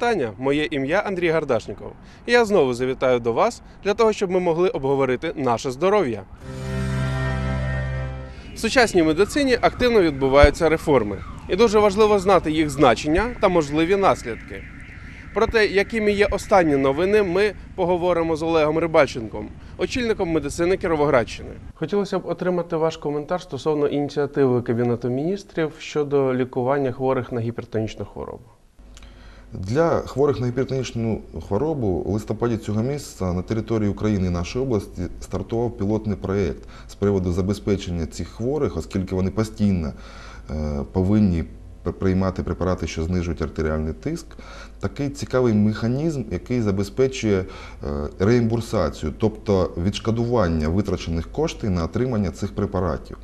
вітання! Моє ім'я Андрій Гардашніков. І я знову завітаю до вас для того, щоб ми могли обговорити наше здоров'я. В сучасній медицині активно відбуваються реформи, і дуже важливо знати їх значення та можливі наслідки. Про те, якими є останні новини, ми поговоримо з Олегом Рибальченком, очільником медицини Кіровоградщини. Хотілося б отримати ваш коментар стосовно ініціативи Кабінету міністрів щодо лікування хворих на гіпертонічну хворобу. Для хворих на гіпертонічну хворобу у листопаді цього місяця на території України і нашої області стартував пілотний проєкт з приводу забезпечення цих хворих, оскільки вони постійно е, повинні приймати препарати, що знижують артеріальний тиск. Такий цікавий механізм, який забезпечує е, реімбурсацію, тобто відшкодування витрачених коштів на отримання цих препаратів.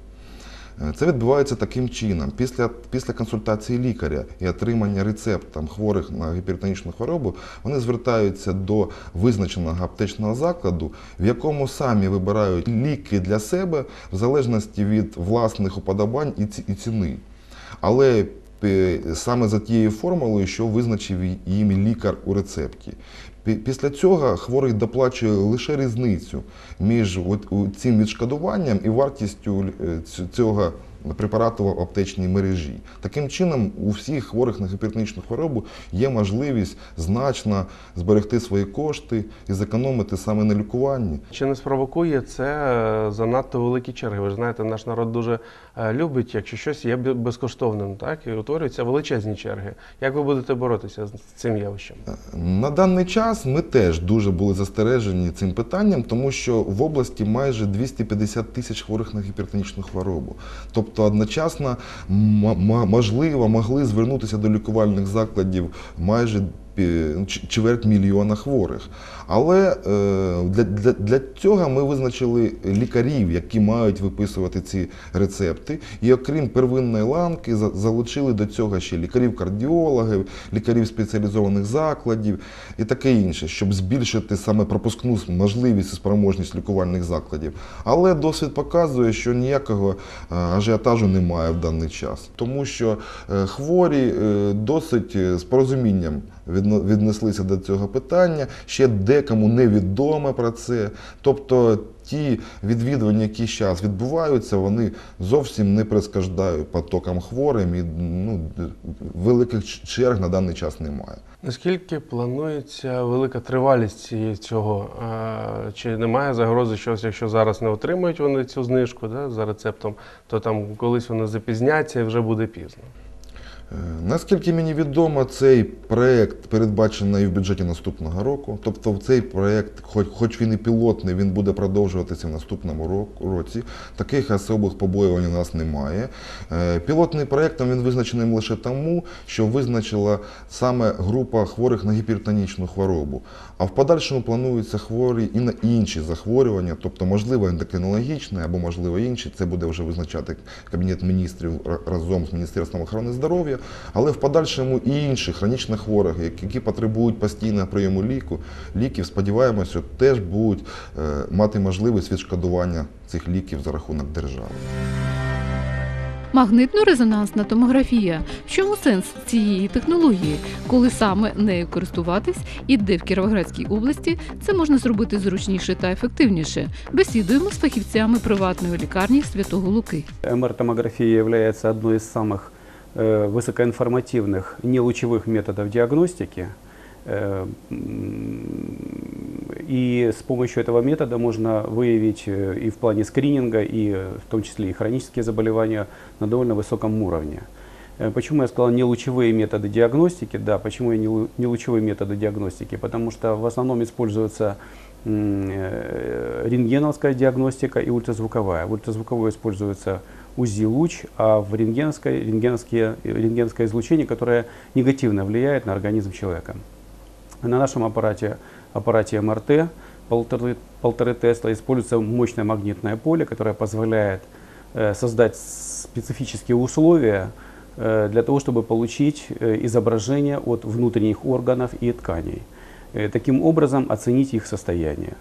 Це відбувається таким чином. Після, після консультації лікаря і отримання рецептом хворих на гіпертонічну хворобу, вони звертаються до визначеного аптечного закладу, в якому самі вибирають ліки для себе в залежності від власних уподобань і ціни. Але е, саме за тією формулою, що визначив їм лікар у рецепті. Пі- Після цього хворий доплачує лише різницю між от у- цим відшкодуванням і вартістю е, ць- цього Препарату аптечній мережі. Таким чином, у всіх хворих на гіпертонічну хворобу є можливість значно зберегти свої кошти і зекономити саме на лікуванні. Чи не спровокує це е, занадто великі черги? Ви ж знаєте, наш народ дуже е, любить, якщо щось є безкоштовним, так і утворюються величезні черги. Як ви будете боротися з цим явищем? На даний час ми теж дуже були застережені цим питанням, тому що в області майже 250 тисяч хворих на гіпертонічну хворобу. Тобто одночасно м- м- можливо могли звернутися до лікувальних закладів майже пі- ч- чверть мільйона хворих. Але е, для, для, для цього ми визначили лікарів, які мають виписувати ці рецепти. І окрім первинної ланки, залучили до цього ще лікарів-кардіологів, лікарів спеціалізованих закладів і таке інше, щоб збільшити саме пропускну можливість і спроможність лікувальних закладів. Але досвід показує, що ніякого е, ажіотажу немає в даний час, тому що е, хворі досить з порозумінням віднеслися до цього питання. Ще декому невідомо про це. Тобто ті відвідування, які зараз відбуваються, вони зовсім не перешкоджають потокам хворим і ну, великих черг на даний час немає. Наскільки планується велика тривалість цього? Е, Чи немає загрози, що якщо зараз не отримують вони цю знижку да, за рецептом, то там колись вони запізняться і вже буде пізно? Е, Наскільки мені відомо, цей проєкт передбачений в бюджеті наступного року. Тобто цей проєкт, хоч, хоч він і пілотний, він буде продовжуватися в наступному році. Таких особих побоювань у нас немає. Е, Пілотний проєктом він визначений лише тому, що визначила саме група хворих на гіпертонічну хворобу. А в подальшому плануються хворі і на інші захворювання, тобто, можливо, ендокринологічне або можливо інші. Це буде вже визначати Кабінет міністрів разом з Міністерством охорони здоров'я, але в подальшому і інші хронічні хворих, які- потребують постійного прийому ліку, ліків, сподіваємося, що теж будуть е, мати можливість відшкодування цих ліків за рахунок держави. Магнитно-резонансна томографія. В чому сенс цієї технології? Коли саме нею користуватись і де в Кіровоградській області це можна зробити зручніше та ефективніше? Бесідуємо з фахівцями приватної лікарні Святого Луки. МР-томография является одной из самых э, высокоинформативных нелучевых методов диагностики. Э, И с помощью этого метода можно выявить э, и в плане скрининга, и э, в том числе и хронические заболевания на довольно высоком уровне. Э, Почему я сказал нелучевые методы диагностики? Да, почему я нелу- нелучевые методы диагностики? Потому что в основном э, рентгеновская диагностика и ультразвуковая. В ультразвуковой используется УЗИ-луч, а в рентгеновской, рентгеновские, рентгеновское излучение, которое негативно влияет на организм человека. На нашем аппарате, аппарате МРТ полторы, полторы Тесла используется мощное магнитное поле, которое позволяет э, создать специфические условия э, для того, чтобы получить э, изображение от внутренних органов и тканей. Э, Таким образом оценить их состояние.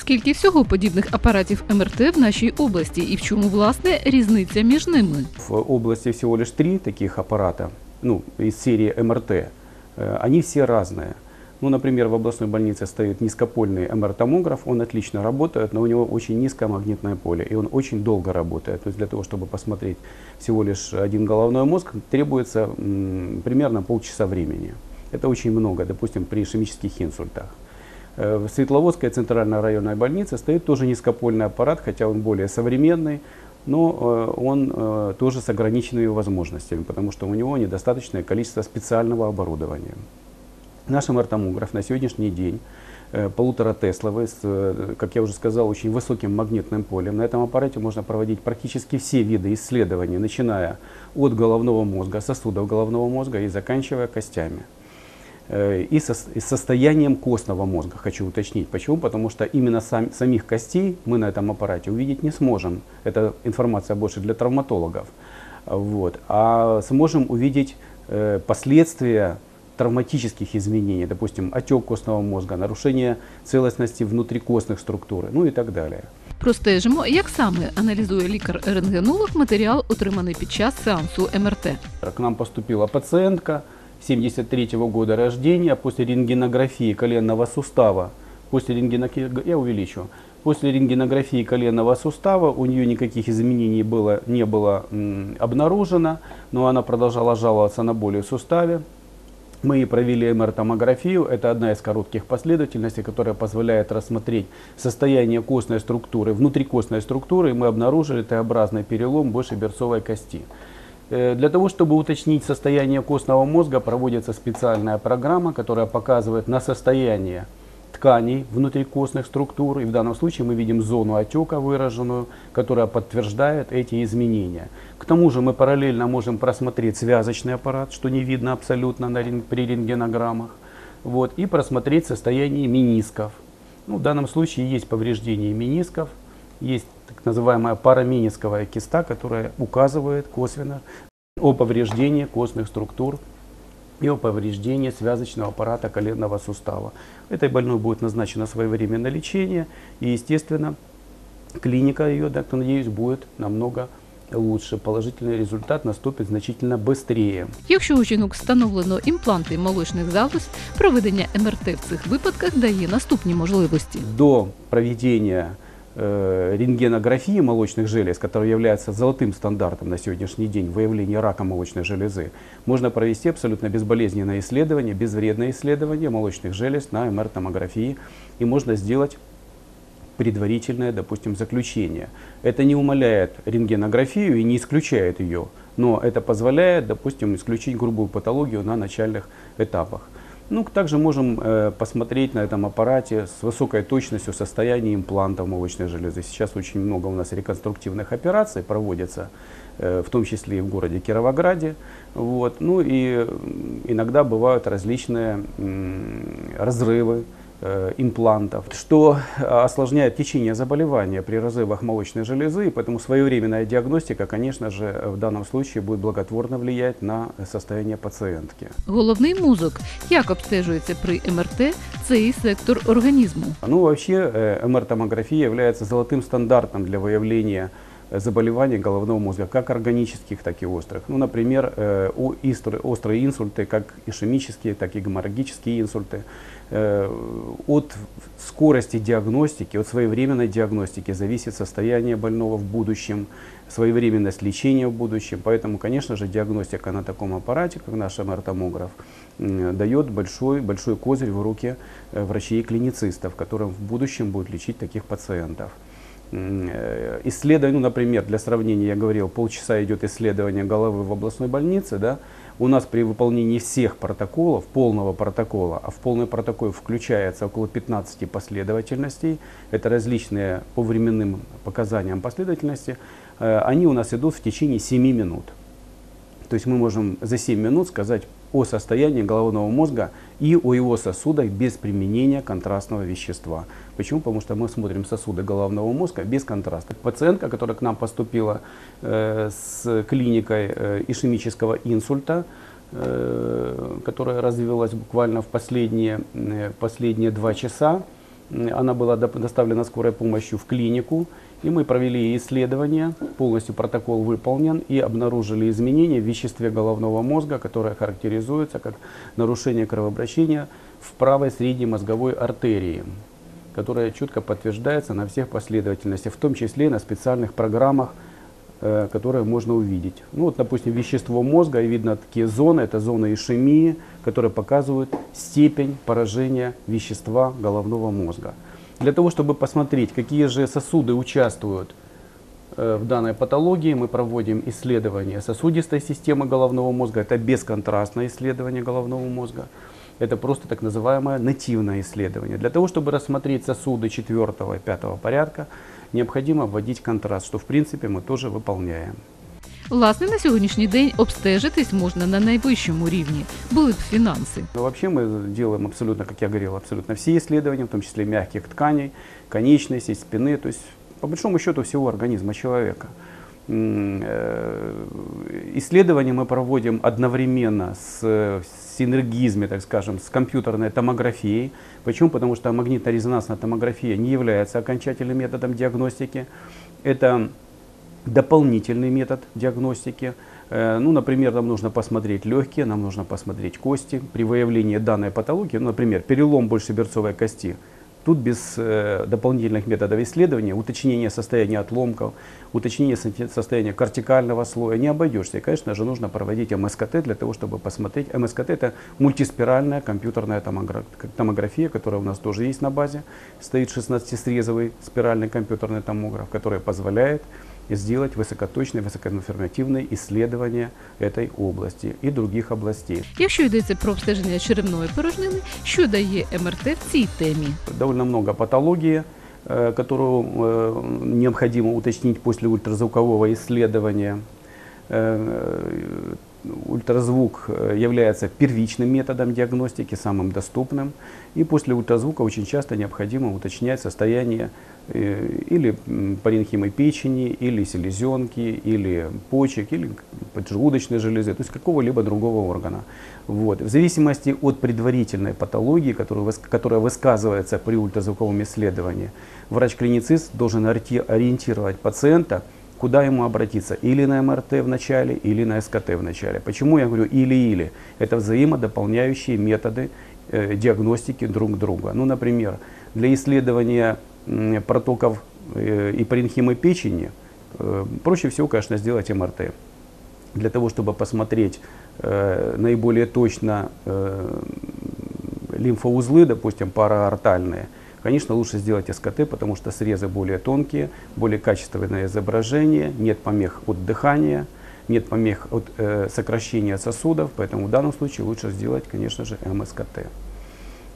Скільки всього подібних апаратів МРТ в нашій області і в чому власне різниця між ними? В области всего лишь три таких аппарата, ну, из серии МРТ. Э, Э, Они все разные. Ну, например, в областной больнице стоит низкопольный МР-томограф, он отлично работает, но у него очень низкое магнитное поле, и он очень долго работает. То есть для того, чтобы посмотреть всего лишь один головной мозг, требуется м, примерно полчаса времени. Это очень много, допустим, при ишемических инсультах. Э, В Светловодской центральной районной больнице стоит тоже низкопольный аппарат, хотя он более современный, но э, он э, тоже с ограниченными возможностями, потому что у него недостаточное количество специального оборудования. Наш МР-томограф на сегодняшний день полутора Тесловый, с, как я уже сказал, очень высоким магнитным полем. На этом аппарате можно проводить практически все виды исследований, начиная от головного мозга, сосудов головного мозга и заканчивая костями. Э, И, со, и состоянием костного мозга, хочу уточнить. Почему? Потому что именно сам- самих костей мы на этом аппарате увидеть не сможем. Это информация больше для травматологов. Вот. А сможем увидеть э, последствия травматических изменений, допустим, отек костного мозга, нарушение целостности внутрикостных структур, ну и так далее. Простежимо, як саме аналізує лікар-рентгенолог матеріал, отриманий під час сеансу МРТ. К нам поступила пациентка 73 года рождения после рентгенографии коленного сустава. После рентгенографии, я увеличу. После рентгенографии коленного сустава у нее никаких изменений было, не было м, обнаружено, но она продолжала жаловаться на боли в суставе. Мы провели МР-томографию. Это одна из коротких последовательностей, которая позволяет рассмотреть состояние костной структуры, внутрикостной структуры. И мы обнаружили Т-образный перелом большеберцовой кости. Э, Для того, чтобы уточнить состояние костного мозга, проводится специальная программа, которая показывает на состояние тканей внутрикостных структур. И в данном случае мы видим зону отека выраженную, которая подтверждает эти изменения. К тому же мы параллельно можем просмотреть связочный аппарат, что не видно абсолютно на при рентгенограммах. Вот, и просмотреть состояние менисков. Ну, в данном случае есть повреждение менисков, есть так называемая параменисковая киста, которая указывает косвенно о повреждении костных структур и о повреждении связочного аппарата коленного сустава. Этой больной будет назначено своевременное лечение, и, естественно, клиника ее, так надеюсь, будет намного лучше. Положительный результат наступит значительно быстрее. Якщо у жінок встановлено імпланти молочних залоз, проведення МРТ в цих випадках дає наступні можливості. До проведения э, рентгенографии молочных желез, которая является золотым стандартом на сегодняшний день выявления рака молочной железы, можно провести абсолютно безболезненное исследование, безвредное исследование молочных желез на МР-томографии. И можно сделать предварительное, допустим, заключение. Это не умаляет рентгенографию и не исключает ее, но это позволяет, допустим, исключить грубую патологию на начальных этапах. Ну, также можем э, посмотреть на этом аппарате с высокой точностью состояние имплантов молочной железы. Сейчас очень много у нас реконструктивных операций проводится, э, в том числе и в городе Кировограде. Вот. Ну и иногда бывают различные м, разрывы э, имплантов, что э, осложняет течение заболевания при разрывах молочной железы, и поэтому своевременная диагностика, конечно же, в данном случае будет благотворно влиять на состояние пациентки. Головний мозок, як обстежується при МРТ цей сектор організму. Ну, вообще, э, МР-томография является золотым стандартом для выявления э, заболеваний головного мозга, как органических, так и острых. Ну, например, э, острые инсульты, как ишемические, так и геморрагические инсульты. Э, От скорости диагностики, от своевременной диагностики зависит состояние больного в будущем, своевременность лечения в будущем. Поэтому, конечно же, диагностика на таком аппарате, как наш МР-томограф, дает большой, большой козырь в руки э, врачей и клиницистов, которым в будущем будут лечить таких пациентов. Э, Исследование, ну, например, для сравнения, я говорил, полчаса идет исследование головы в областной больнице, да, у нас при выполнении всех протоколов, полного протокола, а в полный протокол включается около 15 последовательностей, это различные по временным показаниям последовательности, э, они у нас идут в течение 7 минут. То есть мы можем за 7 минут сказать о состоянии головного мозга и о его сосудах без применения контрастного вещества. Почему? Потому что мы смотрим сосуды головного мозга без контраста. Пациентка, которая к нам поступила э, с клиникой э, ишемического инсульта, э, которая развилась буквально в последние, э, последние два часа, Она была доставлена скорой помощью в клинику, и мы провели исследование, полностью протокол выполнен, и обнаружили изменения в веществе головного мозга, которое характеризуется как нарушение кровообращения в правой средней мозговой артерии, которое четко подтверждается на всех последовательностях, в том числе и на специальных программах, э, которые можно увидеть. Ну вот, допустим, вещество мозга, и видно такие зоны, это зоны ишемии, которые показывают степень поражения вещества головного мозга. Для того, чтобы посмотреть, какие же сосуды участвуют э, в данной патологии, мы проводим исследование сосудистой системы головного мозга. Это бесконтрастное исследование головного мозга. Это просто так называемое нативное исследование. Для того, чтобы рассмотреть сосуды четвертого и пятого порядка, необходимо вводить контраст, что в принципе мы тоже выполняем. Власне, на сьогоднішній день обстежитись можна на найвищому рівні, були б фінанси. Но вообще мы делаем абсолютно, как я говорил, абсолютно все исследования, в том числе мягких тканей, конечностей, спины, то есть по большому счету всего организма человека. М, э, Исследования мы проводим одновременно с э, в синергизме, так скажем, с компьютерной томографией. Почему? Потому что магнитно-резонансная томография не является окончательным методом диагностики. Это дополнительный метод диагностики. Э, Ну, например, нам нужно посмотреть легкие, нам нужно посмотреть кости. При выявлении данной патологии, ну, например, перелом большеберцовой кости, тут без э, дополнительных методов исследования, уточнения состояния отломков, уточнения со- состояния кортикального слоя не обойдешься. И, конечно же, нужно проводить МСКТ для того, чтобы посмотреть. МСКТ это мультиспиральная компьютерная томогра- томография, которая у нас тоже есть на базе. Стоит 16-срезовый спиральный компьютерный томограф, который позволяет сделать высокоточные, высокоинформативные исследования этой области и других областей. Якщо йдеться про обстеження черевної порожнини, що дає МРТ в цій темі? довольно много патологии, э, которую э, необходимо уточнить после ультразвукового исследования. Ультразвук э, является первичным методом диагностики, самым доступным. И после ультразвука очень часто необходимо уточнять состояние э, или паренхимы печени, или селезенки, или почек, или поджелудочной железы, то есть какого-либо другого органа. Вот. В зависимости от предварительной патологии, которая, выс- которая высказывается при ультразвуковом исследовании, врач-клиницист должен ориентировать пациента, куда ему обратиться, или на МРТ в начале, или на СКТ в начале. Почему я говорю или-или? Это взаимодополняющие методы э, диагностики друг друга. Ну, например, для исследования м, протоков э, и паренхимы печени э, проще всего, конечно, сделать МРТ для того, чтобы посмотреть э, наиболее точно э, лимфоузлы, допустим, параортальные, конечно, лучше сделать СКТ, потому что срезы более тонкие, более качественное изображение, нет помех от дыхания, нет помех от э, сокращения сосудов, поэтому в данном случае лучше сделать, конечно же, МСКТ.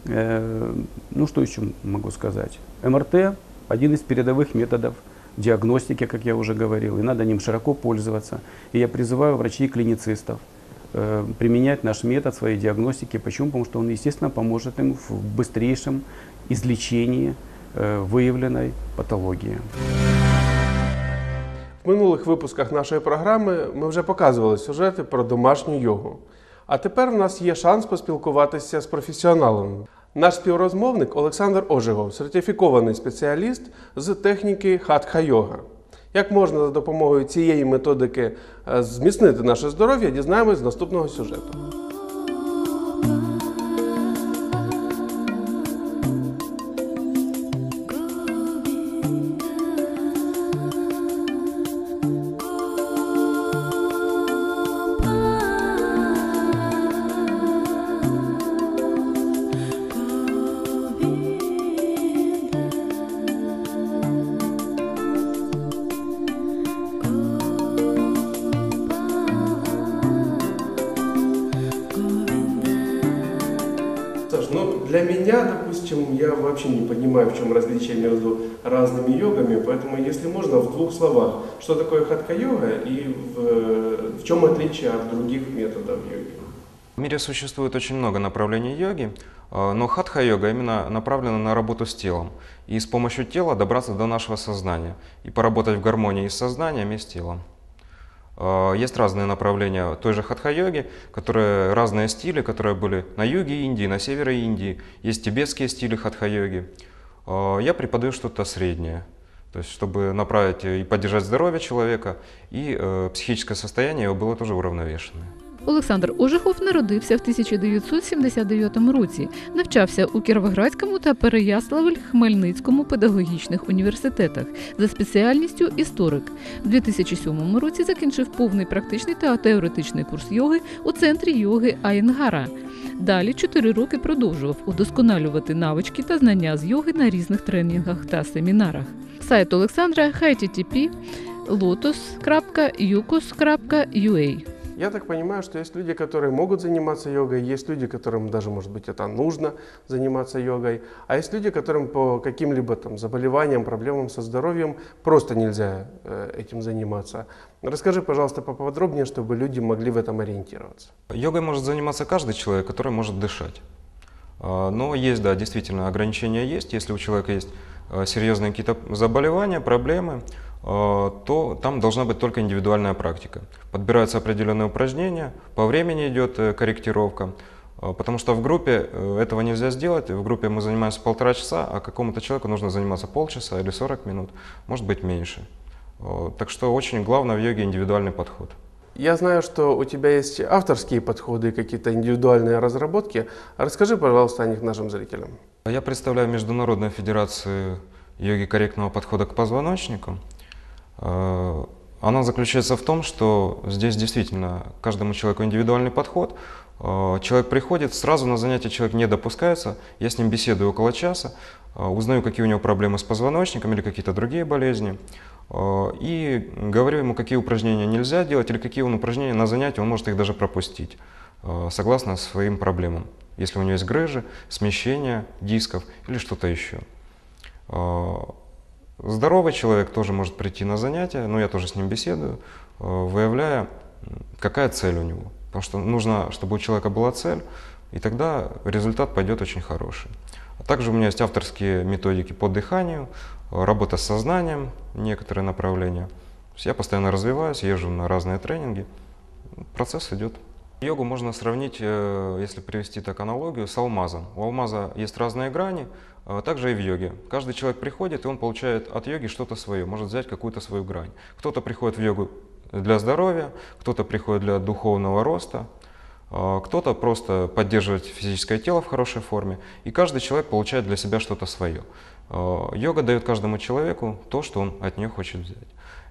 Э, ну, что еще могу сказать? МРТ – один из передовых методов диагностики, как я уже говорил, и надо ним широко пользоваться. И я призываю врачей и клиницистов э, применять наш метод своей диагностики. Почему? Потому что он, естественно, поможет им в быстрейшем излечении э, выявленной патологии. В минулих випусках нашої програми ми вже показували сюжети про домашню йогу. А тепер в нас є шанс поспілкуватися з професіоналом. Наш співрозмовник Олександр Ожегов, сертифікований спеціаліст з техніки хатха-йога. Як можна за допомогою цієї методики е, зміцнити наше здоров'я, дізнаємось з наступного сюжету. Меня, допустим, я вообще не понимаю, в чем различие между разными йогами, поэтому, если можно, в двух словах, что такое хатха-йога и в, в чем отличие от других методов йоги? В мире существует очень много направлений йоги, э, но хатха-йога именно направлена на работу с телом. И с помощью тела добраться до нашего сознания и поработать в гармонии с сознанием и с телом. Э, Есть разные направления той же хатха-йоги, которые разные стили, которые были на юге Индии, на севере Индии. Есть тибетские стили хатха-йоги. э, я преподаю что-то среднее. То есть, чтобы направить и поддержать здоровье человека, и э, психическое состояние его было тоже уравновешенное. Олександр Ожехов народився в 1979 році, навчався у Кіровоградському та Переяславль-Хмельницькому педагогічних університетах за спеціальністю історик. У 2007 році закінчив повний практичний та теоретичний курс йоги у центрі йоги Айнгара. Далі чотири роки продовжував удосконалювати навички та знання з йоги на різних тренінгах та семінарах. Сайт Олександра http lotus.yukos.ua Я так понимаю, что есть люди, которые могут заниматься йогой, есть люди, которым даже, может быть, это нужно заниматься йогой, а есть люди, которым по каким-либо там заболеваниям, проблемам со здоровьем просто нельзя э, этим заниматься. Расскажи, пожалуйста, поподробнее, чтобы люди могли в этом ориентироваться. Йогой может заниматься каждый человек, который может дышать. А, Но есть, да, действительно, ограничения есть. Если у человека есть э, серьезные какие-то заболевания, проблемы, то там должна быть только индивидуальная практика. Подбираются определенные упражнения, по времени идет э, корректировка, э, потому что в группе э, этого нельзя сделать. В группе мы занимаемся полтора часа, а какому-то человеку нужно заниматься полчаса или 40 минут, может быть меньше. Э, Так что очень главное в йоге индивидуальный подход. Я знаю, что у тебя есть авторские подходы, какие-то индивидуальные разработки. Расскажи, пожалуйста, о них нашим зрителям. Я представляю Международную федерацию йоги корректного подхода к позвоночнику. Э, Она заключается в том, что здесь действительно каждому человеку индивидуальный подход. Э, Человек приходит, сразу на занятие человек не допускается. Я с ним беседую около часа, э, узнаю, какие у него проблемы с позвоночником или какие-то другие болезни. И говорю ему, какие упражнения нельзя делать или какие он упражнения на занятии, он может их даже пропустить, согласно своим проблемам. Если у него есть грыжи, смещение дисков или что-то еще. Здоровый человек тоже может прийти на занятия, но я тоже с ним беседую, э, выявляя, какая цель у него. Потому что нужно, чтобы у человека была цель, и тогда результат пойдет очень хороший. А также у меня есть авторские методики по дыханию, работа с сознанием, некоторые направления. То есть я постоянно развиваюсь, езжу на разные тренинги. Процесс идет. Йогу можно сравнить, э, если привести так аналогию, с алмазом. У алмаза есть разные грани, также и в йоге. Каждый человек приходит, и он получает от йоги что-то свое, может взять какую-то свою грань. Кто-то приходит в йогу для здоровья, кто-то приходит для духовного роста, а кто-то просто поддерживает физическое тело в хорошей форме, и каждый человек получает для себя что-то свое. А, Йога дает каждому человеку то, что он от нее хочет взять.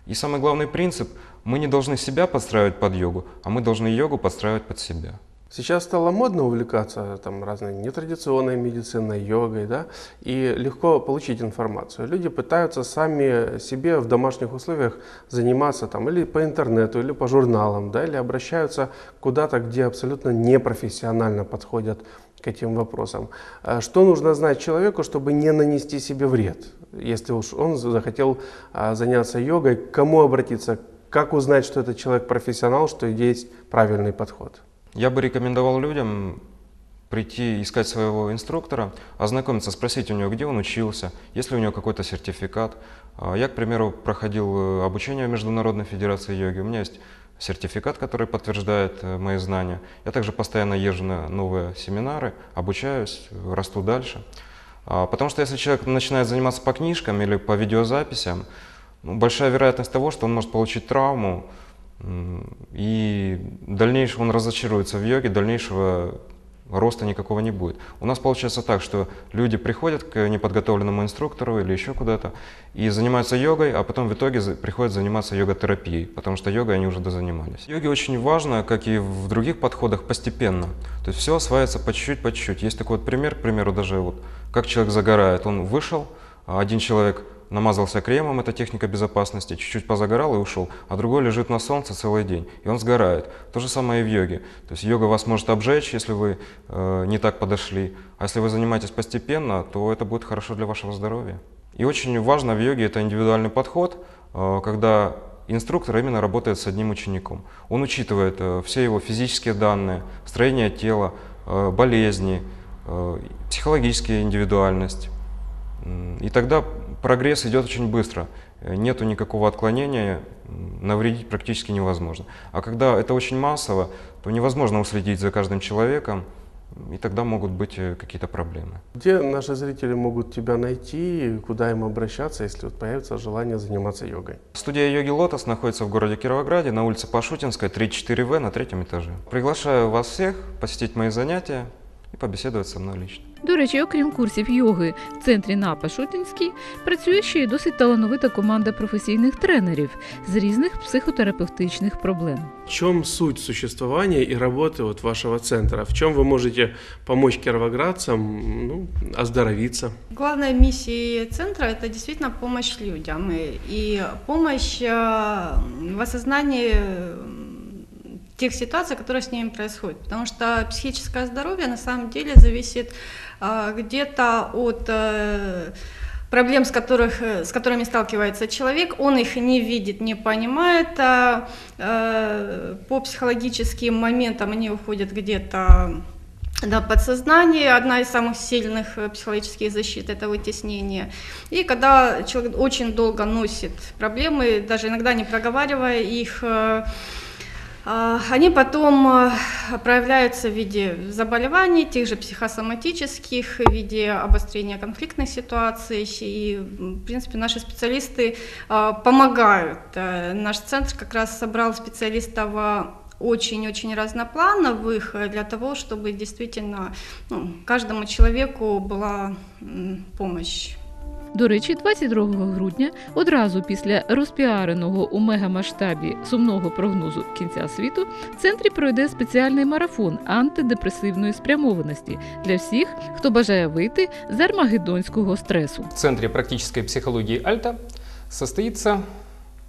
И самый главный принцип, мы не должны себя подстраивать под йогу, а мы должны йогу подстраивать под себя. Сейчас стало модно увлекаться там, разной нетрадиционной медициной, йогой, да, и легко получить информацию. Люди пытаются сами себе в домашних условиях заниматься там, или по интернету, или по журналам, да, или обращаются куда-то, где абсолютно непрофессионально подходят к этим вопросам. А Что нужно знать человеку, чтобы не нанести себе вред? Если уж он захотел а, заняться йогой, к кому обратиться, как узнать, что этот человек профессионал, что есть правильный подход? Я бы рекомендовал людям прийти искать своего инструктора, ознакомиться, спросить у него, где он учился, есть ли у него какой-то сертификат. А Я, к примеру, проходил э, обучение в Международной Федерации йоги. У меня есть сертификат, который подтверждает э, мои знания. Я также постоянно езжу на новые семинары, обучаюсь, расту дальше. А, Потому что если человек начинает заниматься по книжкам или по видеозаписям, ну, большая вероятность того, что он может получить травму, и дальнейшего он разочаруется в йоге, дальнейшего роста никакого не будет. У нас получается так, что люди приходят к неподготовленному инструктору или еще куда-то и занимаются йогой, а потом в итоге приходят заниматься йога-терапией, потому что йогой они уже дозанимались. Йоге очень важно, как и в других подходах, постепенно. То есть все осваивается по чуть-чуть, по чуть-чуть. Есть такой вот пример, к примеру, даже вот как человек загорает. Он вышел, а один человек намазался кремом, это техника безопасности, чуть-чуть позагорал и ушел, а другой лежит на солнце целый день, и он сгорает. То же самое и в йоге. То есть йога вас может обжечь, если вы э, не так подошли, а если вы занимаетесь постепенно, то это будет хорошо для вашего здоровья. И очень важно в йоге это индивидуальный подход, э, когда инструктор именно работает с одним учеником. Он учитывает э, все его физические данные, строение тела, э, болезни, э, психологическая индивидуальность. И тогда прогресс идет очень быстро. Э, Нету никакого отклонения, навредить практически невозможно. А когда это очень массово, то невозможно уследить за каждым человеком. и тогда могут быть э, какие-то проблемы. Где наши зрители могут тебя найти, куда им обращаться, если вот появится желание заниматься йогой? Студия йоги «Лотос» находится в городе Кировограде на улице Пашутинской, 34В на третьем этаже. Приглашаю вас всех посетить мои занятия и побеседовать со мной лично. До речі, окрім курсів йоги в центрі на Пашутинській, працює ще й досить талановита команда професійних тренерів з різних психотерапевтичних проблем. В чем суть существования и работы вот вашего центра? В чем вы можете помочь кировоградцам ну, оздоровиться? Главная миссия центра – это действительно помощь людям и, и помощь э, в осознании э, тех ситуаций, которые с ними происходят. Потому что психическое здоровье на самом деле зависит э, где-то от э, проблем, с, которых, э, с которыми сталкивается человек, он их не видит, не понимает, а, э, по психологическим моментам они уходят где-то на подсознание. Одна из самых сильных э, психологических защит – это вытеснение. И когда человек очень долго носит проблемы, даже иногда не проговаривая их, э, они потом э, проявляются в виде заболеваний, тех же психосоматических, в виде обострения конфликтных ситуаций. И, в принципе, наши специалисты а, помогают. Э, Наш центр как раз собрал специалистов а, очень-очень разноплановых для того, чтобы действительно ну, каждому человеку была помощь. До речі, 22 грудня, одразу після розпіареного у мегамасштабі сумного прогнозу кінця світу, в центрі пройде спеціальний марафон антидепресивної спрямованості для всіх, хто бажає вийти з армагеддонського стресу. В Центре практической психологии Альта состоится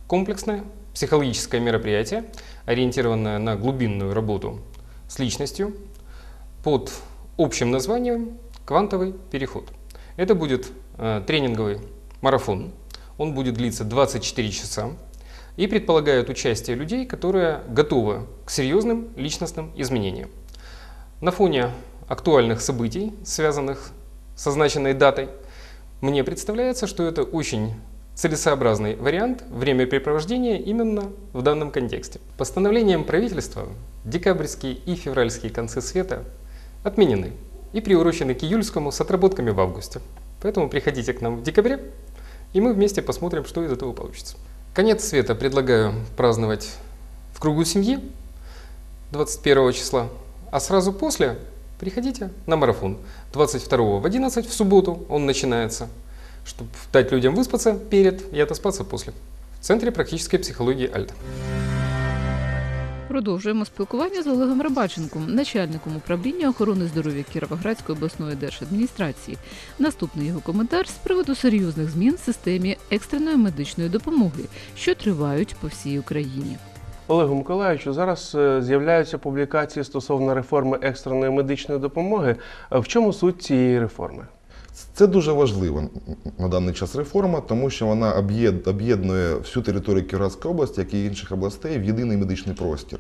комплексное психологическое мероприятие, ориентированное на глубинную работу с личностью под общим названием «Квантовый переход». Это будет э, тренинговый марафон, он будет длиться 24 часа и предполагает участие людей, которые готовы к серьезным личностным изменениям. На фоне актуальных событий, связанных с означенной датой, мне представляется, что это очень целесообразный вариант времяпрепровождения именно в данном контексте. Постановлением правительства декабрьские и февральские концы света отменены и приурочены к июльскому с отработками в августе. Поэтому приходите к нам в декабре, и мы вместе посмотрим, что из этого получится. Конец света предлагаю праздновать в кругу семьи 21 числа, а сразу после приходите на марафон. 22 в 11 в субботу он начинается, чтобы дать людям выспаться перед и отоспаться после. В Центре практической психологии Альта. Продовжуємо спілкування з Олегом Рибаченком, начальником управління охорони здоров'я Кіровоградської обласної держадміністрації. Наступний його коментар з приводу серйозних змін в системі екстреної медичної допомоги, що тривають по всій Україні. Олегу Миколаївичу, зараз е, з'являються публікації стосовно реформи екстреної медичної допомоги. Е, В чому суть цієї реформи? Це дуже важлива на даний час реформа, тому що вона об'єднує всю територію Кіровоградської області, як і інших областей, в єдиний медичний простір.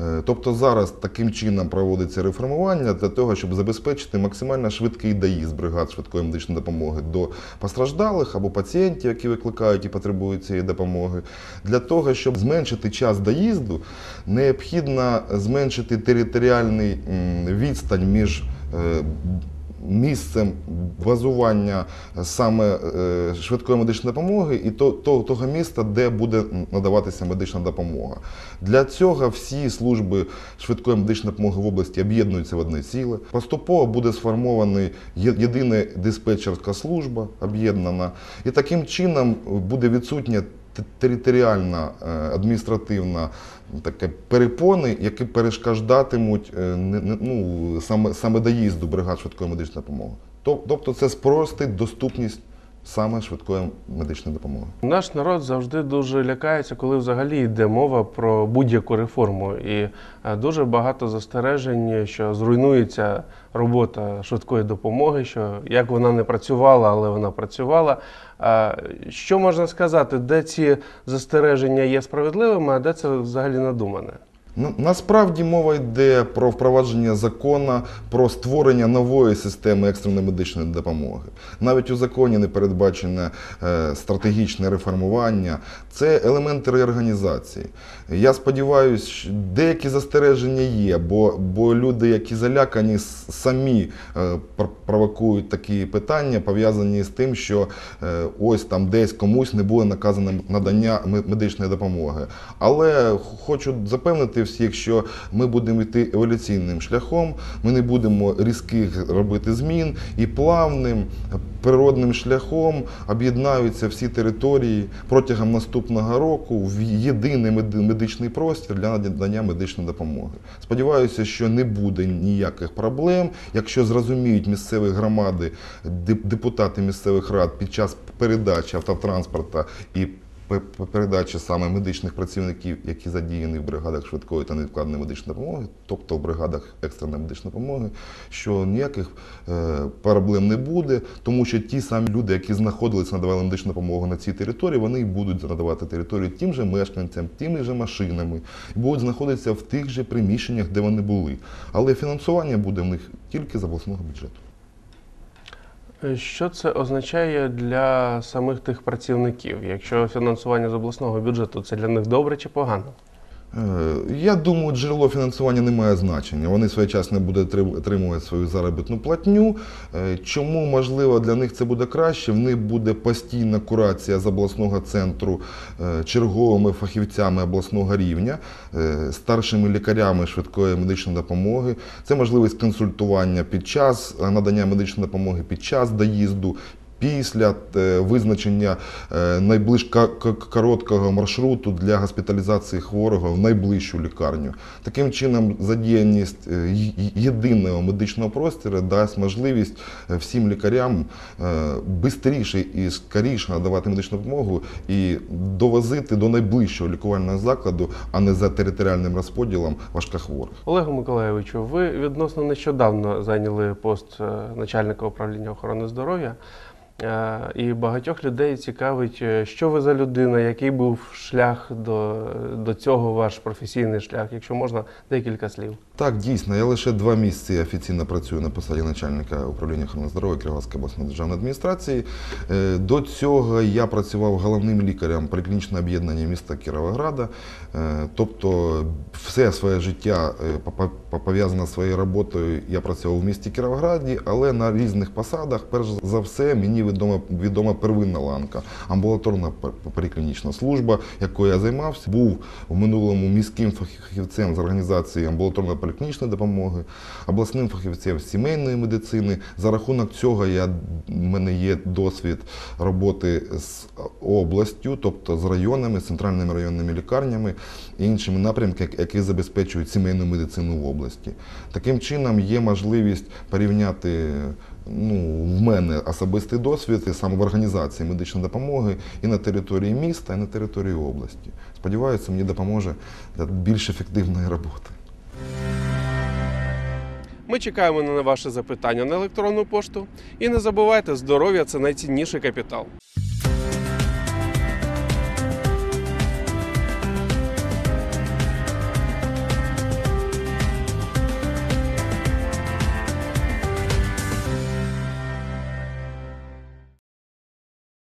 Е, Тобто зараз таким чином проводиться реформування для того, щоб забезпечити максимально швидкий доїзд бригад швидкої медичної допомоги до постраждалих або пацієнтів, які викликають і потребують цієї допомоги. Для того, щоб зменшити час доїзду, необхідно зменшити територіальний відстань між е, місцем базування саме е, швидкої медичної допомоги і то, то, того міста, де буде надаватися медична допомога. Для цього всі служби швидкої медичної допомоги в області об'єднуються в одне ціле. Поступово буде сформована єдина диспетчерська служба об'єднана, і таким чином буде відсутня територіальна е, адміністративна таке перепони, які перешкоджатимуть е, ну, саме, саме доїзду бригад швидкої медичної допомоги. Тобто це спростить доступність саме швидкої медичної допомоги. Наш народ завжди дуже лякається, коли взагалі йде мова про будь-яку реформу. І е, дуже багато застережень, що зруйнується робота швидкої допомоги, що як вона не працювала, але вона працювала. Що можна сказати, де ці застереження є справедливими, а де це взагалі надумане? На- Насправді мова йде про впровадження закону про створення нової системи екстреної медичної допомоги. Навіть у законі не передбачене е, стратегічне реформування. Це елементи реорганізації. Я сподіваюся, деякі застереження є, бо, бо люди, які залякані, самі е, провокують такі питання, пов'язані з тим, що е, ось там десь комусь не буде наказано надання медичної допомоги. Але хочу запевнити всіх, що ми будемо йти еволюційним шляхом, ми не будемо різких робити змін і плавним природним шляхом об'єднаються всі території протягом наступного року в єдиний медичний простір для надання медичної допомоги. Сподіваюся, що не буде ніяких проблем, якщо зрозуміють місцеві громади, деп- депутати місцевих рад під час передачі автотранспорта і передачі саме медичних працівників, які задіяні в бригадах швидкої та невідкладної медичної допомоги, тобто в бригадах екстреної медичної допомоги, що ніяких е, проблем не буде, тому що ті самі люди, які знаходилися, надавали медичну допомогу на цій території, вони і будуть надавати територію тим же мешканцям, тими же машинами, і будуть знаходитися в тих же приміщеннях, де вони були. Але фінансування буде в них тільки з обласного бюджету. Е, Що це означає для самих тих працівників? Якщо фінансування з обласного бюджету, це для них добре чи погано? Е, Я думаю, джерело фінансування не має значення. Вони своєчасно будуть отрим- отримувати свою заробітну платню. Е, Чому можливо для них це буде краще? В них буде постійна курація з обласного центру е, черговими фахівцями обласного рівня, старшими лікарями швидкої медичної допомоги. Це можливість консультування під час надання медичної допомоги, під час доїзду. Після е, визначення е, найближ короткого маршруту для госпіталізації хворого в найближчу лікарню. Таким чином, задіяність е, єдиного медичного простору дасть можливість всім лікарям швидше і скоріше надавати медичну допомогу і довозити до найближчого лікувального закладу, а не за територіальним розподілом важкохворих. Олегу Миколаєвичу, ви відносно нещодавно зайняли пост начальника управління охорони здоров'я. Е, І багатьох людей цікавить, е, що ви за людина, який був шлях до, до цього, ваш професійний шлях, якщо можна, декілька слів. Так, дійсно, я лише два місяці офіційно працюю на посаді начальника управління охорони здоров'я Кіровоградської обласної державної адміністрації. Е, До цього я працював головним лікарем поліклінічного об'єднання міста Кіровограда. Е, Тобто все своє життя е, по- по- пов'язане своєю роботою. Я працював в місті Кіровограді, але на різних посадах, перш за все, мені відома, відома первинна ланка, амбулаторна поліклінічна служба, якою я займався. Був в минулому міським фахівцем з організації амбулаторної поліклінічної допомоги, обласним фахівцем сімейної медицини. За рахунок цього я, в мене є досвід роботи з областю, тобто з районами, з центральними районними лікарнями іншими напрямками, які забезпечують сімейну медицину в області. Таким чином є можливість порівняти. Ну, в мене особистий досвід саме в організації медичної допомоги і на території міста, і на території області. Сподіваюся, мені допоможе для більш ефективної роботи. Ми чекаємо на ваші запитання на електронну пошту. І не забувайте, здоров'я це найцінніший капітал.